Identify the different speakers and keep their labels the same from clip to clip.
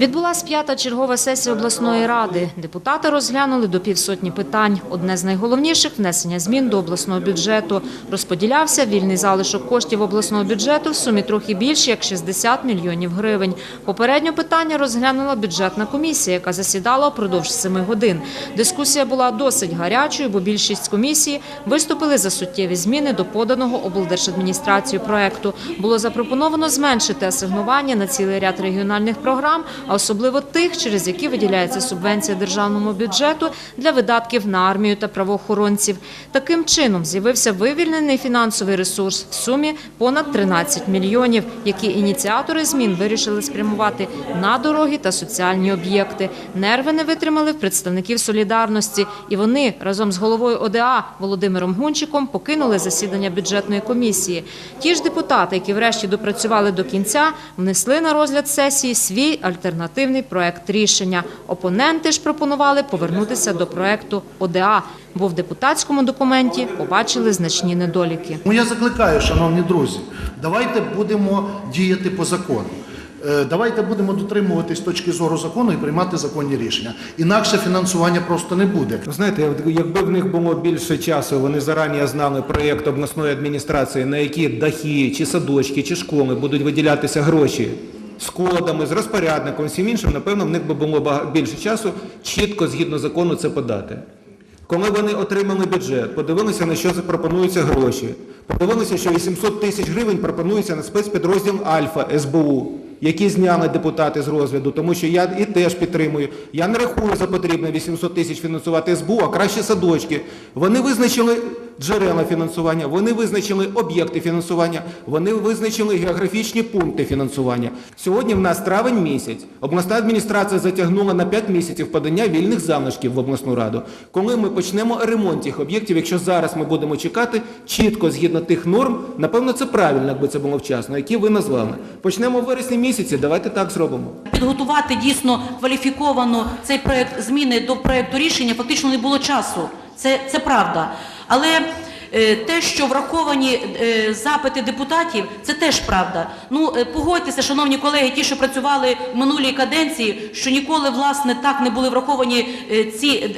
Speaker 1: Відбулась п'ята чергова сесія обласної ради. Депутати розглянули до півсотні питань. Одне з найголовніших – внесення змін до обласного бюджету. Розподілявся вільний залишок коштів обласного бюджету в сумі трохи більше, як 60 мільйонів гривень. Попередньо питання розглянула бюджетна комісія, яка засідала впродовж семи годин. Дискусія була досить гарячою, бо більшість комісії виступили за суттєві зміни до поданого облдержадміністрацією проекту. Було запропоновано зменшити асигнування на цілий ряд регіональних програм, а особливо тих, через які виділяється субвенція державному бюджету для видатків на армію та правоохоронців. Таким чином з'явився вивільнений фінансовий ресурс в сумі понад 13 мільйонів, які ініціатори змін вирішили спрямувати на дороги та соціальні об'єкти. Нерви не витримали в представників солідарності, і вони разом з головою ОДА Володимиром Гунчиком покинули засідання бюджетної комісії. Ті ж депутати, які врешті допрацювали до кінця, внесли на розгляд сесії свій альтернативний проект рішення. Опоненти ж пропонували повернутися до проекту ОДА, бо в депутатському документі побачили значні недоліки.
Speaker 2: Тому я закликаю, шановні друзі, давайте будемо діяти по закону. Е, Давайте будемо дотримуватись точки зору закону і приймати законні рішення. Інакше фінансування просто не буде.
Speaker 3: Знаєте, якби в них було більше часу, вони зарані знали проєкт обласної адміністрації, на які дахи, чи садочки, чи школи будуть виділятися гроші з кодами, з розпорядником, всім іншим, напевно, в них би було більше часу чітко згідно закону це подати. Коли вони отримали бюджет, подивилися, на що запропонуються гроші, подивилися, що 800 тисяч гривень пропонується на спецпідрозділ Альфа СБУ, які зняли депутати з розгляду, тому що я і теж підтримую. Я не рахую за потрібне 800 тисяч фінансувати СБУ, а краще садочки. Вони визначили джерела фінансування, вони визначили об'єкти фінансування, вони визначили географічні пункти фінансування. Сьогодні в нас травень місяць. Обласна адміністрація затягнула на 5 місяців подання вільних залишків в обласну раду. Коли ми почнемо ремонт цих об'єктів, якщо зараз ми будемо чекати чітко згідно тих норм, напевно, це правильно, якби це було вчасно, які ви назвали. Почнемо в вересні місяці, давайте так зробимо.
Speaker 4: Підготувати дійсно кваліфіковано цей проект зміни до проекту рішення фактично не було часу. Це, це правда. Але е, те, що враховані е, запити депутатів, це теж правда. Ну е, погодьтеся, шановні колеги, ті, що працювали в минулій каденції, що ніколи власне так не були враховані ці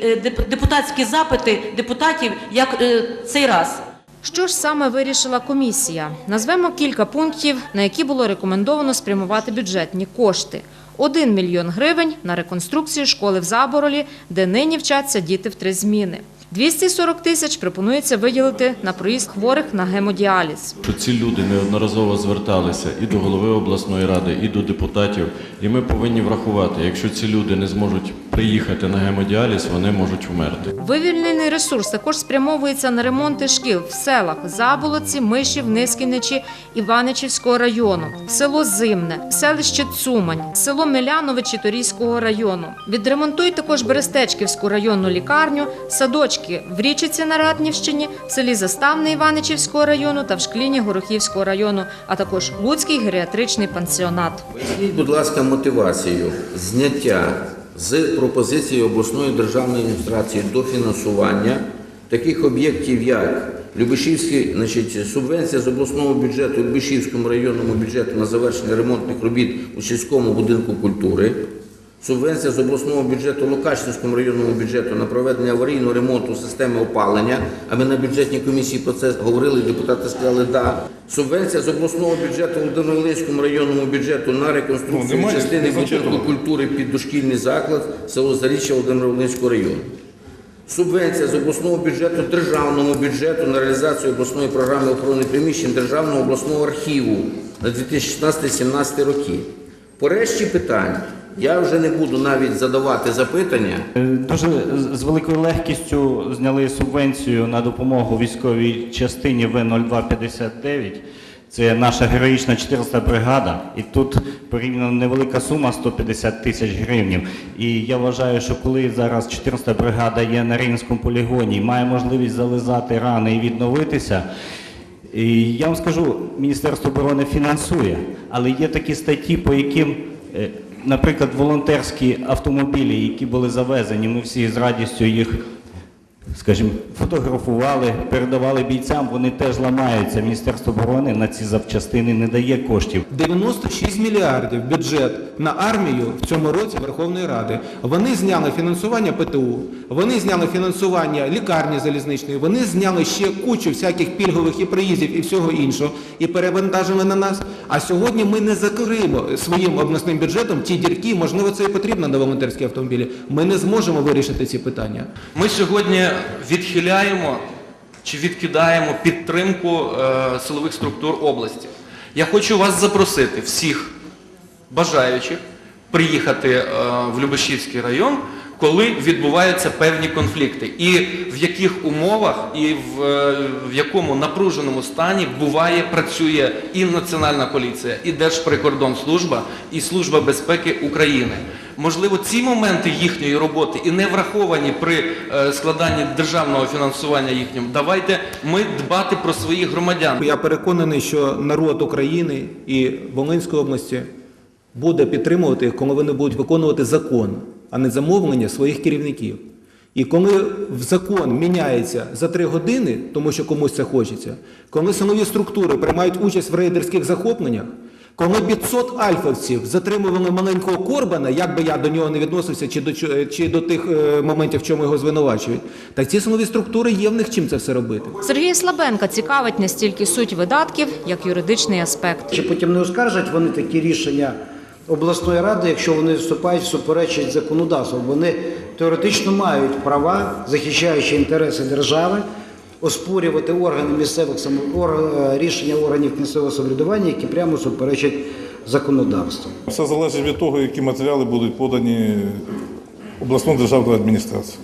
Speaker 4: депутатські запити депутатів, як цей раз.
Speaker 1: Що ж саме вирішила комісія? Назвемо кілька пунктів, на які було рекомендовано спрямувати бюджетні кошти. 1 мільйон гривень на реконструкцію школи в Заборолі, де нині вчаться діти в три зміни. 240 тисяч пропонується виділити на проїзд хворих на гемодіаліз.
Speaker 5: ці люди неодноразово зверталися і до голови обласної ради, і до депутатів. І ми повинні врахувати, якщо ці люди не зможуть приїхати на гемодіаліз, вони можуть вмерти.
Speaker 1: Вивільнений ресурс також спрямовується на ремонти шкіл в селах Заболоці, Мишів, Нискіничі, Іваничівського району, село Зимне, селище Цумань, село Миляновичі Торійського району. Відремонтують також Берестечківську районну лікарню, садочки в Річиці на Ратнівщині, в селі Заставне Іваничівського району та в Шкліні Горохівського району, а також Луцький геріатричний пансіонат.
Speaker 6: Будь ласка, мотивацію зняття з пропозиції обласної державної адміністрації до фінансування таких об'єктів, як Любишівський, значить, субвенція з обласного бюджету Любишівському районному бюджету на завершення ремонтних робіт у сільському будинку культури. Субвенція з обласного бюджету Лукашівському районному бюджету на проведення аварійного ремонту системи опалення. А ми на бюджетній комісії про це говорили, депутати сказали да. Субвенція з обласного бюджету Володимир-Волинському районному бюджету на реконструкцію частини будинку культури під дошкільний заклад село Заріччя Володимир-Волинського району. Субвенція з обласного бюджету державному бюджету на реалізацію обласної програми охорони приміщень Державного обласного архіву на 2016-2017 роки. По решті питань я вже не буду навіть задавати запитання.
Speaker 7: Е, Дуже з- великою легкістю зняли субвенцію на допомогу військовій частині В-0259. Це наша героїчна 400 бригада, і тут порівняно невелика сума 150 тисяч гривень. І я вважаю, що коли зараз 400 бригада є на Рівненському полігоні, має можливість зализати рани і відновитися. І я вам скажу, Міністерство оборони фінансує, але є такі статті, по яким, е, наприклад, волонтерські автомобілі, які були завезені, ми всі з радістю їх скажімо, фотографували, передавали бійцям, вони теж ламаються. Міністерство оборони на ці запчастини не дає коштів.
Speaker 3: 96 мільярдів бюджет на армію в цьому році Верховної Ради. Вони зняли фінансування ПТУ, вони зняли фінансування лікарні залізничної, вони зняли ще кучу всяких пільгових і приїздів і всього іншого і перевантажили на нас. А сьогодні ми не закриємо своїм обласним бюджетом ті дірки, можливо, це і потрібно на волонтерські автомобілі. Ми не зможемо вирішити ці питання.
Speaker 8: Ми сьогодні відхиляємо чи відкидаємо підтримку е, силових структур області. Я хочу вас запросити, всіх бажаючих, приїхати е, в Любешівський район, коли відбуваються певні конфлікти, і в яких умовах, і в, е, в якому напруженому стані буває, працює і Національна поліція, і Держприкордонслужба, і Служба безпеки України. Можливо, ці моменти їхньої роботи і не враховані при е, складанні державного фінансування їхньому. Давайте ми дбати про своїх громадян.
Speaker 3: Я переконаний, що народ України і Волинської області буде підтримувати, їх, коли вони будуть виконувати закон, а не замовлення своїх керівників. І коли в закон міняється за три години, тому що комусь це хочеться, коли силові структури приймають участь в рейдерських захопленнях, коли 500 альфовців затримували маленького Корбана, як би я до нього не відносився, чи до, чи до тих е, моментів, в чому його звинувачують, так ці силові структури є в них чим це все робити.
Speaker 1: Сергія Слабенка цікавить не стільки суть видатків, як юридичний аспект.
Speaker 9: Чи потім не оскаржать вони такі рішення обласної ради, якщо вони вступають суперечить законодавству? Вони теоретично мають права, захищаючи інтереси держави, оспорювати органи місцевих само... рішення органів місцевого самоврядування, які прямо суперечать законодавству.
Speaker 10: Все залежить від того, які матеріали будуть подані обласною державною адміністрацією.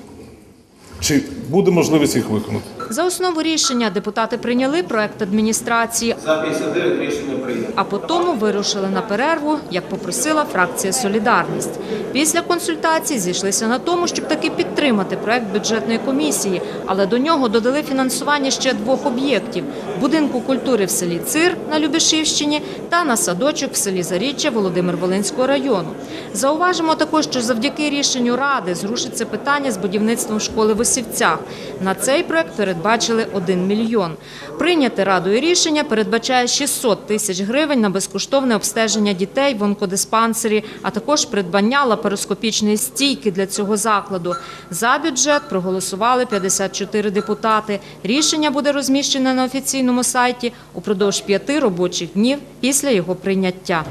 Speaker 10: Чи буде можливість їх виконати?
Speaker 1: За основу рішення депутати прийняли проект адміністрації,
Speaker 3: За 59 рішення прийнято.
Speaker 1: а потім вирушили на перерву, як попросила фракція Солідарність. Після консультацій зійшлися на тому, щоб таки підтримати проект бюджетної комісії, але до нього додали фінансування ще двох об'єктів: будинку культури в селі Цир на Любешівщині та на садочок в селі Заріччя Володимир-Волинського району. Зауважимо також, що завдяки рішенню ради зрушиться питання з будівництвом школи в Осівцях. На цей проект передбачили 1 мільйон. Прийняте радою рішення передбачає 600 тисяч гривень на безкоштовне обстеження дітей в онкодиспансері, а також придбання лапароскопічної стійки для цього закладу. За бюджет проголосували 54 депутати. Рішення буде розміщене на офіційному сайті упродовж п'яти робочих днів після його прийняття.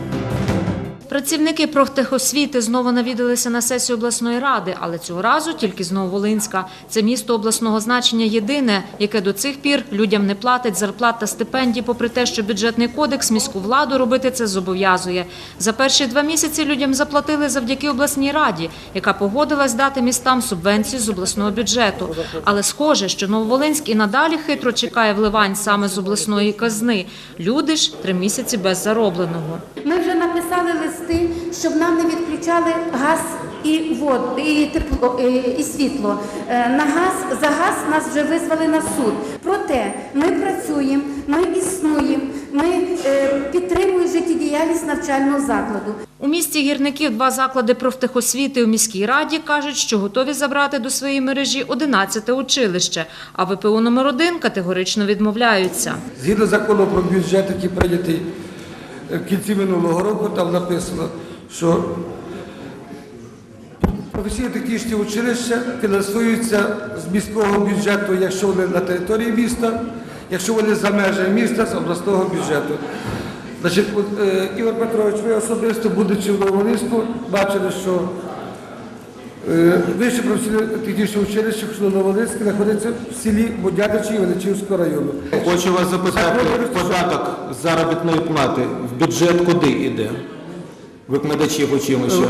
Speaker 1: Працівники профтехосвіти знову навідалися на сесію обласної ради, але цього разу тільки з Нововолинська. Це місто обласного значення єдине, яке до цих пір людям не платить зарплат та стипендій, попри те, що бюджетний кодекс міську владу робити це зобов'язує. За перші два місяці людям заплатили завдяки обласній раді, яка погодилась дати містам субвенцію з обласного бюджету. Але схоже, що Нововолинськ і надалі хитро чекає вливань саме з обласної казни. Люди ж три місяці без заробленого.
Speaker 11: Ми вже написали листи, щоб нам не відключали газ і воду, і тепло, і, і світло. Е, На газ за газ нас вже визвали на суд. Проте ми працюємо, ми існуємо, ми е, підтримуємо життєдіяльність навчального закладу.
Speaker 1: У місті гірників два заклади профтехосвіти у міській раді кажуть, що готові забрати до своєї мережі 11 училище, а ВПУ номер 1 категорично відмовляються.
Speaker 12: Згідно закону про бюджет, який прийнятий в кінці минулого року, там написано, що професійно-технічні училища фінансуються з міського бюджету, якщо вони на території міста, якщо вони за межами міста з обласного бюджету. Значить, е, Ігор Петрович, ви особисто, будучи в Новолинську, бачили, що е, вище професійно-технічне училище Новолинське знаходиться в селі Бодятичі Величівського району.
Speaker 3: Хочу вас запитати, податок заробітної плати в бюджет куди йде? Викладачів училища.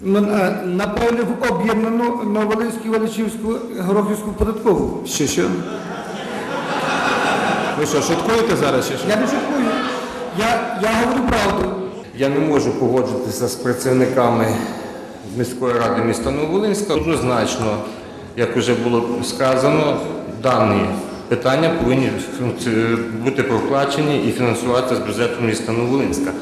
Speaker 12: Ну, е, Напевне, в об'єднану Новолинську, Величівську, Горохівську податкову.
Speaker 3: Що що? Ви що, шуткуєте зараз чи що?
Speaker 12: Я не шуткую. Я, я говорю правду.
Speaker 13: Я не можу погоджуватися з працівниками міської ради міста Нововолинська. Однозначно, як вже було сказано, дані питання повинні бути проплачені і фінансуватися з бюджету міста Нововолинська.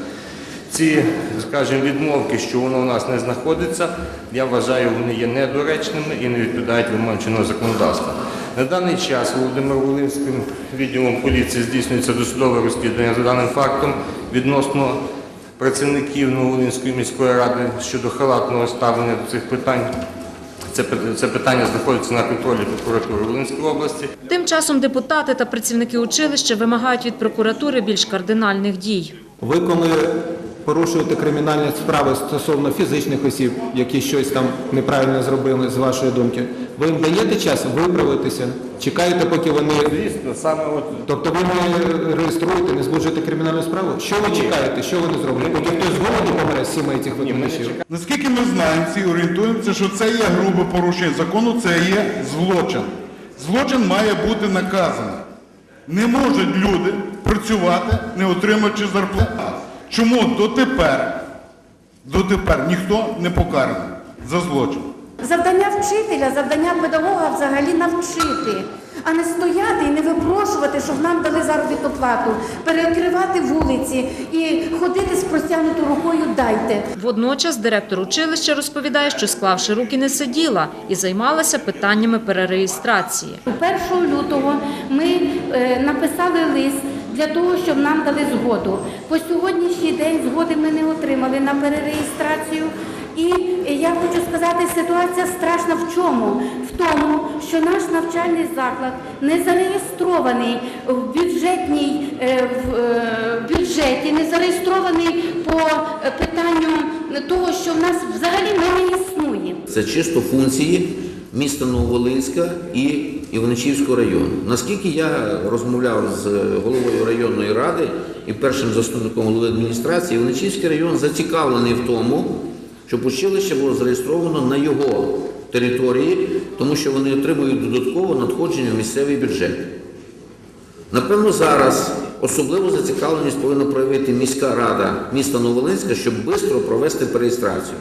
Speaker 13: Ці, скажімо, відмовки, що воно у нас не знаходиться, я вважаю, вони є недоречними і не відповідають вимогам чинного законодавства. На даний час Володимир Волинським відділом поліції здійснюється досудове розслідування за даним фактом відносно працівників Нововолинської міської ради щодо халатного ставлення до цих питань. Це, це питання знаходиться на контролі прокуратури Волинської області.
Speaker 1: Тим часом депутати та працівники училища вимагають від прокуратури більш кардинальних дій.
Speaker 3: Ви коли порушуєте кримінальні справи стосовно фізичних осіб, які щось там неправильно зробили, з вашої думки, ви їм даєте час виправитися? Чекаєте, поки вони.
Speaker 13: Звісно, саме от
Speaker 3: Тобто ви не реєструєте, не збуджуєте кримінальну справу? Що ви чекаєте? Що вони зроблять? Поки хтось з голоду помре з сімей цих виконавців?
Speaker 14: Наскільки ми знаємо, всі орієнтуємося, що це є грубе порушення закону, це є злочин. Злочин має бути наказаний. Не можуть люди працювати, не отримуючи зарплату. Чому дотепер, дотепер ніхто не покараний за злочин?
Speaker 11: Завдання вчителя, завдання педагога взагалі навчити, а не стояти і не випрошувати, щоб нам дали заробітну плату, перекривати вулиці і ходити з простягнутою рукою дайте.
Speaker 1: Водночас директор училища розповідає, що склавши руки не сиділа і займалася питаннями перереєстрації.
Speaker 11: 1 лютого ми е, написали лист для того, щоб нам дали згоду. По сьогоднішній день згоди ми не отримали на перереєстрацію. І я хочу сказати, ситуація страшна в чому? В тому, що наш навчальний заклад не зареєстрований в бюджетній е, в е, бюджеті, не зареєстрований по питанню того, що в нас взагалі не існує.
Speaker 6: Це чисто функції міста Нововолинська і Іваничівського району. Наскільки я розмовляв з головою районної ради і першим заступником голови адміністрації, Іваничівський район зацікавлений в тому, щоб училище було зареєстровано на його території, тому що вони отримують додатково надходження в місцевий бюджет. Напевно, зараз особливу зацікавленість повинна проявити міська рада міста Новолинська, щоб швидко провести переєстрацію.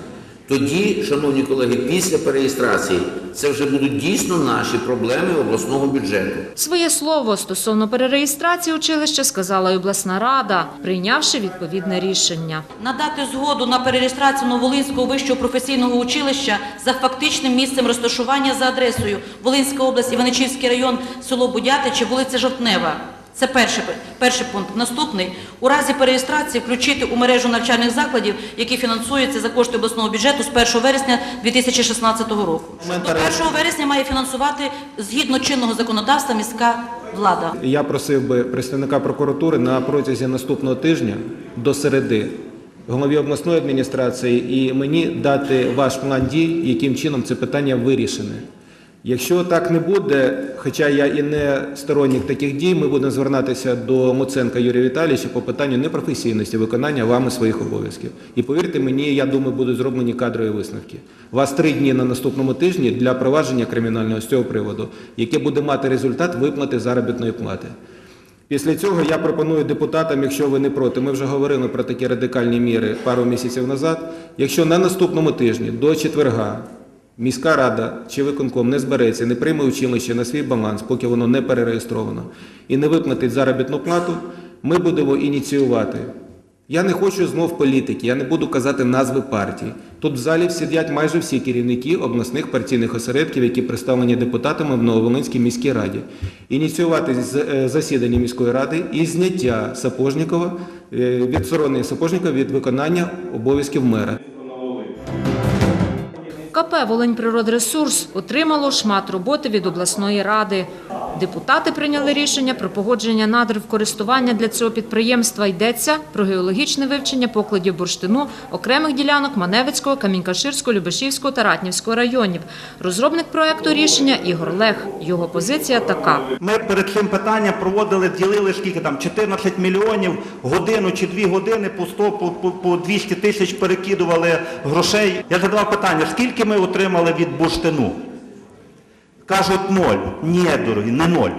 Speaker 6: Тоді, шановні колеги, після переєстрації це вже будуть дійсно наші проблеми обласного бюджету.
Speaker 1: Своє слово стосовно перереєстрації училища сказала й обласна рада, прийнявши відповідне рішення.
Speaker 4: Надати згоду на перереєстрацію Новолинського вищого професійного училища за фактичним місцем розташування за адресою Волинська область, Іваничівський район, село Будятичі, вулиця Жовтнева. Це перший, перший пункт. Наступний. У разі перереєстрації включити у мережу навчальних закладів, які фінансуються за кошти обласного бюджету з 1 вересня 2016 року. До 1 вересня має фінансувати згідно чинного законодавства міська влада.
Speaker 3: Я просив би представника прокуратури на протязі наступного тижня до середи голові обласної адміністрації і мені дати ваш план дій, яким чином це питання вирішене. Якщо так не буде, хоча я і не сторонник таких дій, ми будемо звертатися до Муценка Юрія Віталійовича по питанню непрофесійності виконання вами своїх обов'язків. І повірте мені, я думаю, будуть зроблені кадрові висновки. У вас три дні на наступному тижні для провадження кримінального з цього приводу, яке буде мати результат виплати заробітної плати. Після цього я пропоную депутатам, якщо ви не проти, ми вже говорили про такі радикальні міри пару місяців назад. Якщо на наступному тижні до четверга міська рада чи виконком не збереться, не прийме училище на свій баланс, поки воно не перереєстровано, і не виплатить заробітну плату, ми будемо ініціювати. Я не хочу знов політики, я не буду казати назви партій. Тут в залі сидять майже всі керівники обласних партійних осередків, які представлені депутатами в Нововолинській міській раді. Ініціювати е, засідання міської ради і зняття Сапожнікова, е, відсторонення Сапожнікова від виконання обов'язків мера.
Speaker 1: КП «Волиньприродресурс» отримало шмат роботи від обласної ради. Депутати прийняли рішення про погодження надр в користування для цього підприємства. Йдеться про геологічне вивчення покладів бурштину окремих ділянок Маневицького, Камінькаширського, Любешівського та Ратнівського районів. Розробник проекту рішення Ігор Лех. Його позиція така.
Speaker 15: Ми перед цим питанням проводили, ділили скільки там 14 мільйонів, годину чи дві години по 100, по, по, по 200 тисяч перекидували грошей. Я задавав питання, скільки ми отримали від бурштину? Кажуть, ноль. Ні, дорогі, не ноль.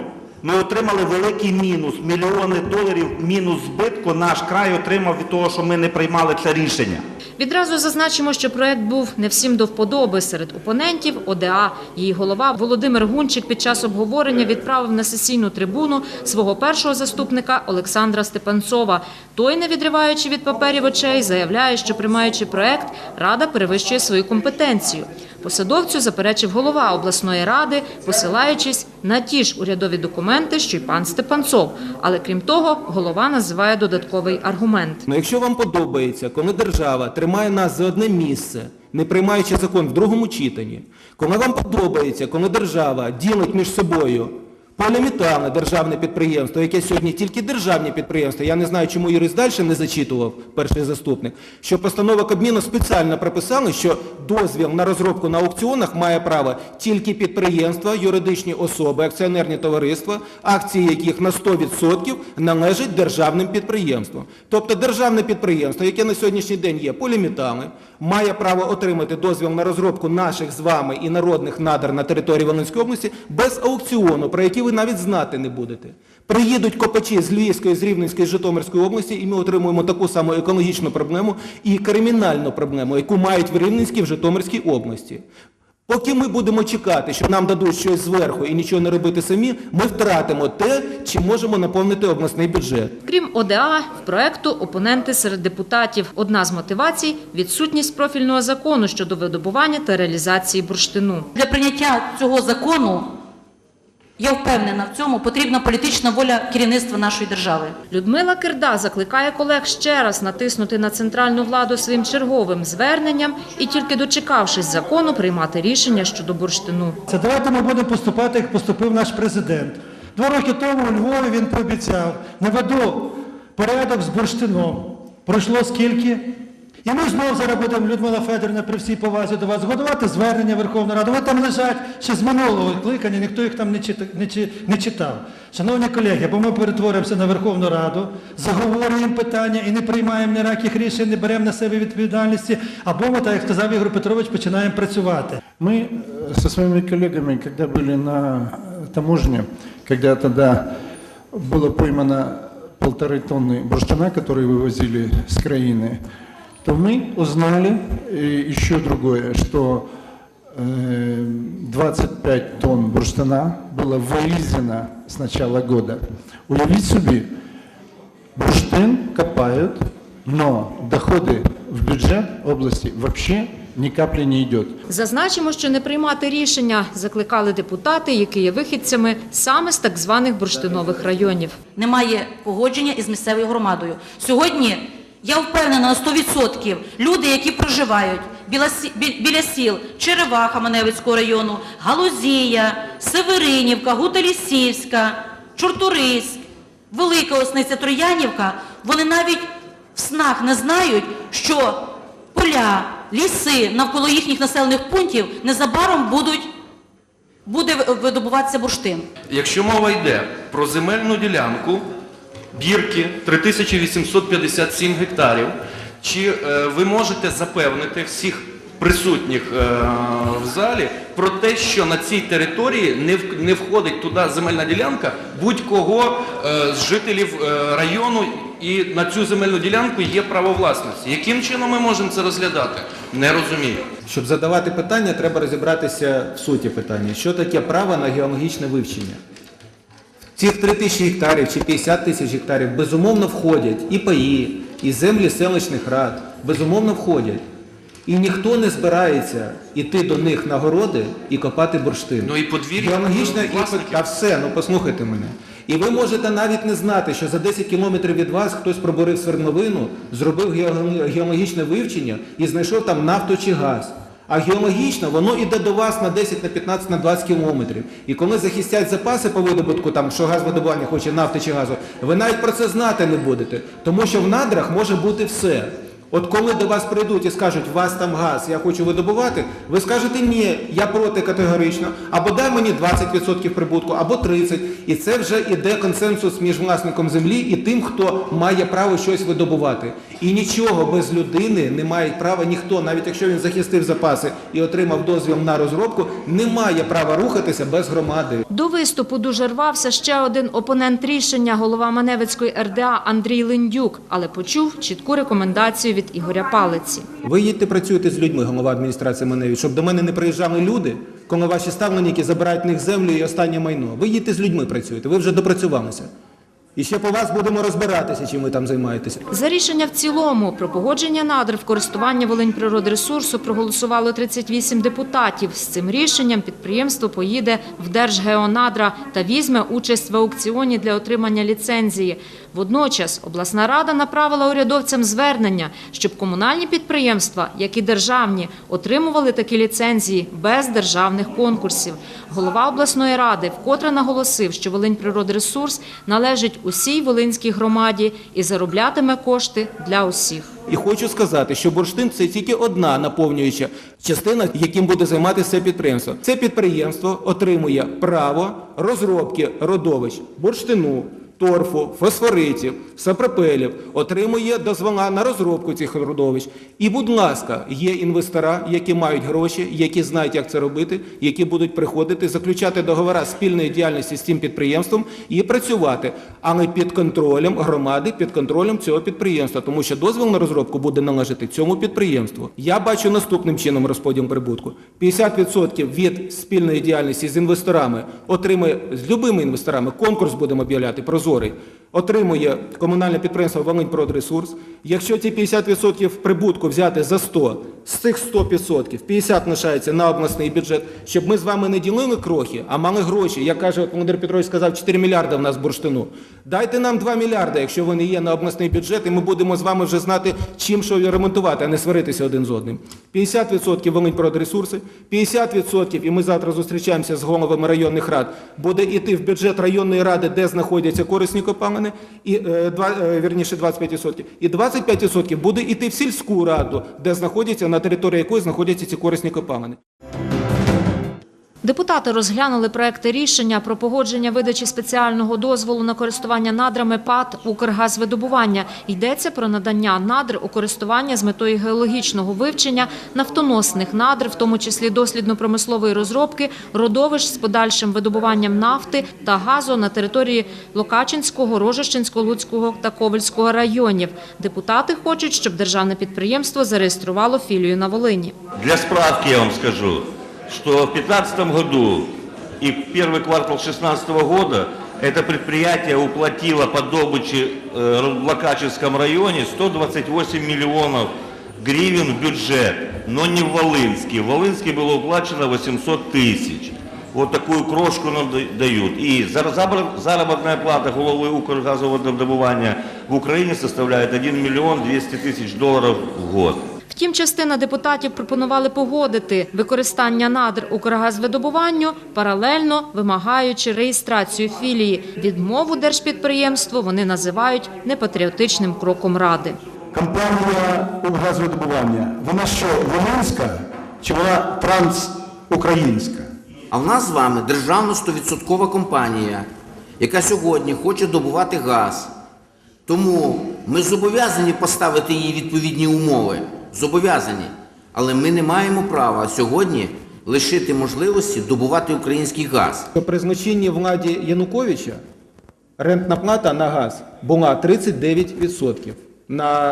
Speaker 15: Ми отримали великий мінус, мільйони доларів мінус збитку наш край отримав від того, що ми не приймали це рішення.
Speaker 1: Відразу зазначимо, що проект був не всім до вподоби. Серед опонентів ОДА. Її голова Володимир Гунчик під час обговорення відправив на сесійну трибуну свого першого заступника Олександра Степанцова. Той, не відриваючи від паперів очей, заявляє, що приймаючи проект, рада перевищує свою компетенцію. Посадовцю заперечив голова обласної ради, посилаючись на ті ж урядові документи, що й пан Степанцов. Але крім того, голова називає додатковий аргумент.
Speaker 3: Ну, якщо вам подобається, коли держава тримає нас за одне місце, не приймаючи закон в другому читанні, коли вам подобається, коли держава ділить між собою поліметалне державне підприємство, яке сьогодні тільки державні підприємства, я не знаю, чому юрист далі не зачитував, перший заступник, що постанова Кабміну спеціально прописала, що дозвіл на розробку на аукціонах має право тільки підприємства, юридичні особи, акціонерні товариства, акції яких на 100% належать державним підприємствам. Тобто державне підприємство, яке на сьогоднішній день є поліметами, має право отримати дозвіл на розробку наших з вами і народних надр на території Волинської області без аукціону, про який ви навіть знати не будете. Приїдуть копачі з Львівської, з Рівненської, з Житомирської області, і ми отримуємо таку саму екологічну проблему і кримінальну проблему, яку мають в Рівненській, в Житомирській області. Поки ми будемо чекати, що нам дадуть щось зверху і нічого не робити самі, ми втратимо те, чим можемо наповнити обласний бюджет.
Speaker 1: Крім ОДА, в проекту опоненти серед депутатів. Одна з мотивацій – відсутність профільного закону щодо видобування та реалізації бурштину.
Speaker 4: Для прийняття цього закону, я впевнена в цьому, потрібна політична воля керівництва нашої держави.
Speaker 1: Людмила Кирда закликає колег ще раз натиснути на центральну владу своїм черговим зверненням і тільки дочекавшись закону приймати рішення щодо бурштину.
Speaker 16: Це давайте ми будемо поступати, як поступив наш президент. Два роки тому у Львові він пообіцяв, наведу порядок з бурштином. Пройшло скільки? І ми знову зараз будемо, Людмила Федорівна, при всій повазі до вас, готувати звернення Верховної Ради. Вони там лежать ще з минулого кликання, ніхто їх там не, чита- не, чи- не читав. Шановні колеги, або ми перетворимося на Верховну Раду, заговорюємо питання і не приймаємо ніяких рішень, не беремо на себе відповідальності, або ми, так як сказав Ігор Петрович, починаємо працювати.
Speaker 17: Мы э, со своими коллегами, когда были на э, таможне, когда тогда было поймано полторы тонны бурштина, которые вывозили с краины, то мы узнали э, еще другое, что э, 25 тонн бурштина было вывезено с начала года. Уявіть собі, бурштин копают, но доходы в бюджет области вообще ни капли не идет.
Speaker 1: Зазначимо, що не приймати рішення закликали депутати, які є вихідцями саме з так званих бурштинових районів.
Speaker 4: Немає погодження із місцевою громадою. Сьогодні я впевнена на 100% люди, які проживають біля, сіл Череваха Маневицького району, Галузія, Северинівка, Гута-Лісівська, Чортуриськ, Велика Осниця Троянівка, вони навіть в снах не знають, що поля, ліси навколо їхніх населених пунктів незабаром будуть буде видобуватися бурштин.
Speaker 8: Якщо мова йде про земельну ділянку бірки 3857 гектарів, чи е, ви можете запевнити всіх присутніх е, в залі про те, що на цій території не, входить туди земельна ділянка будь-кого е, з жителів району і на цю земельну ділянку є право власності. Яким чином ми можемо це розглядати? Не розумію.
Speaker 3: Щоб задавати питання, треба розібратися в суті питання. Що таке право на геологічне вивчення? Цих 3 тисячі гектарів чи 50 тисяч гектарів безумовно входять і паї, і землі селищних рад, безумовно входять. І ніхто не збирається йти до них на городи і копати бурштин.
Speaker 8: Ну і подвір'я
Speaker 3: Геологічне і та все, ну послухайте мене. І ви можете навіть не знати, що за 10 кілометрів від вас хтось пробурив свердловину, зробив геологічне вивчення і знайшов там нафту чи газ. А геологічно воно йде до вас на 10, на 15, на 20 кілометрів. І коли захистять запаси по видобутку, там, що газвидобування хоче нафти чи газу, ви навіть про це знати не будете. Тому що в надрах може бути все. От коли до вас прийдуть і скажуть, у вас там газ, я хочу видобувати, ви скажете ні, я проти категорично, або дай мені 20% прибутку, або 30%. І це вже іде консенсус між власником землі і тим, хто має право щось видобувати. І нічого без людини не має права ніхто, навіть якщо він захистив запаси і отримав дозвіл на розробку, не має права рухатися без громади.
Speaker 1: До виступу дуже рвався ще один опонент рішення, голова Маневицької РДА Андрій Линдюк, але почув чітку рекомендацію від Ігоря Палиці.
Speaker 3: Ви їдьте працюєте з людьми, голова адміністрації Маневич, щоб до мене не приїжджали люди, коли ваші ставленники забирають в них землю і останнє майно. Ви їдьте з людьми працюєте, ви вже допрацювалися. І ще по вас будемо розбиратися, чим ви там займаєтеся.
Speaker 1: За рішення в цілому про погодження надр в користування Волиньприродресурсу проголосувало 38 депутатів. З цим рішенням підприємство поїде в Держгеонадра та візьме участь в аукціоні для отримання ліцензії. Водночас обласна рада направила урядовцям звернення, щоб комунальні підприємства, як і державні, отримували такі ліцензії без державних конкурсів. Голова обласної ради вкотре наголосив, що Волиньприродресурс належить усій Волинській громаді і зароблятиме кошти для усіх.
Speaker 3: І хочу сказати, що бурштин це тільки одна наповнююча частина, яким буде займатися це підприємство. Це підприємство отримує право розробки родовищ бурштину, торфу, фосфоритів, сапропелів, отримує дозвола на розробку цих родовищ. І, будь ласка, є інвестора, які мають гроші, які знають, як це робити, які будуть приходити, заключати договори спільної діяльності з цим підприємством і працювати, але під контролем громади, під контролем цього підприємства, тому що дозвіл на розробку буде належати цьому підприємству. Я бачу наступним чином розподіл прибутку: 50% від спільної діяльності з інвесторами отримує з любими інвесторами. Конкурс будемо об'являти прозорий. Отримує комунальне підприємство Волиньпродресурс. Якщо ці 50% прибутку взяти за 100, з цих 100% 50 лишається на обласний бюджет, щоб ми з вами не ділили крохи, а мали гроші. Як каже Володимир Петрович, сказав, 4 мільярди в нас бурштину. Дайте нам 2 мільярди, якщо вони є на обласний бюджет, і ми будемо з вами вже знати, чим що ремонтувати, а не сваритися один з одним. 50% Волиньпродресурси, 50%, і ми завтра зустрічаємося з головами районних рад, буде йти в бюджет районної ради, де знаходяться корисні копалини, і, е, два, е, вірніше 25%. І 25% буде йти в сільську раду, де знаходяться, на території якої знаходяться ці корисні копалини.
Speaker 1: Депутати розглянули проекти рішення про погодження видачі спеціального дозволу на користування надрами ПАТ «Укргазвидобування». Йдеться про надання надр у користування з метою геологічного вивчення нафтоносних надр, в тому числі дослідно-промислової розробки, родовищ з подальшим видобуванням нафти та газу на території Локачинського, Рожищенського, Луцького та Ковельського районів. Депутати хочуть, щоб державне підприємство зареєструвало філію на Волині.
Speaker 18: Для справки я вам скажу, что в 2015 году и первый квартал 2016 года это предприятие уплатило по добыче э, в Локачевском районе 128 миллионов гривен в бюджет, но не в Волынске. В Волынске было уплачено 800 тысяч. Вот такую крошку нам да- дают. И заработная плата головы Укргазоводобывания в Украине составляет 1 миллион 200 тысяч долларов в год.
Speaker 1: Втім, частина депутатів пропонували погодити використання надр Укргазвидобуванню, паралельно вимагаючи реєстрацію філії. Відмову держпідприємству вони називають непатріотичним кроком ради.
Speaker 19: Компанія «Укргазвидобування», вона що, волинська чи вона трансукраїнська?
Speaker 6: А в нас з вами державна 100% компанія, яка сьогодні хоче добувати газ. Тому ми зобов'язані поставити їй відповідні умови. Зобов'язані. Але ми не маємо права сьогодні лишити можливості добувати український газ.
Speaker 3: При злочинній владі Януковича рентна плата на газ була 39% на,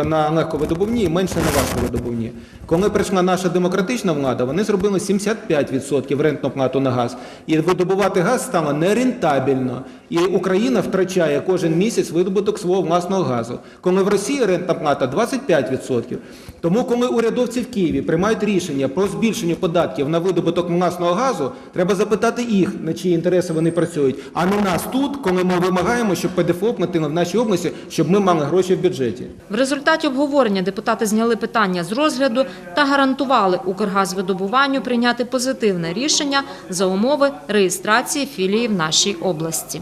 Speaker 3: е, на легковидобувні і менше на важковидобувні. Коли прийшла наша демократична влада, вони зробили 75% рентну плату на газ. І видобувати газ стало нерентабельно. І Україна втрачає кожен місяць видобуток свого власного газу. Коли в Росії рентна плата 25%. Тому, коли урядовці в Києві приймають рішення про збільшення податків на видобуток власного газу, треба запитати їх, на чиї інтереси вони працюють, а не нас тут, коли ми вимагаємо, щоб ПДФО платили в нашій області, щоб ми мали гроші в бюджеті.
Speaker 1: В результаті обговорення депутати зняли питання з розгляду та гарантували Укргазвидобуванню прийняти позитивне рішення за умови реєстрації філії в нашій області.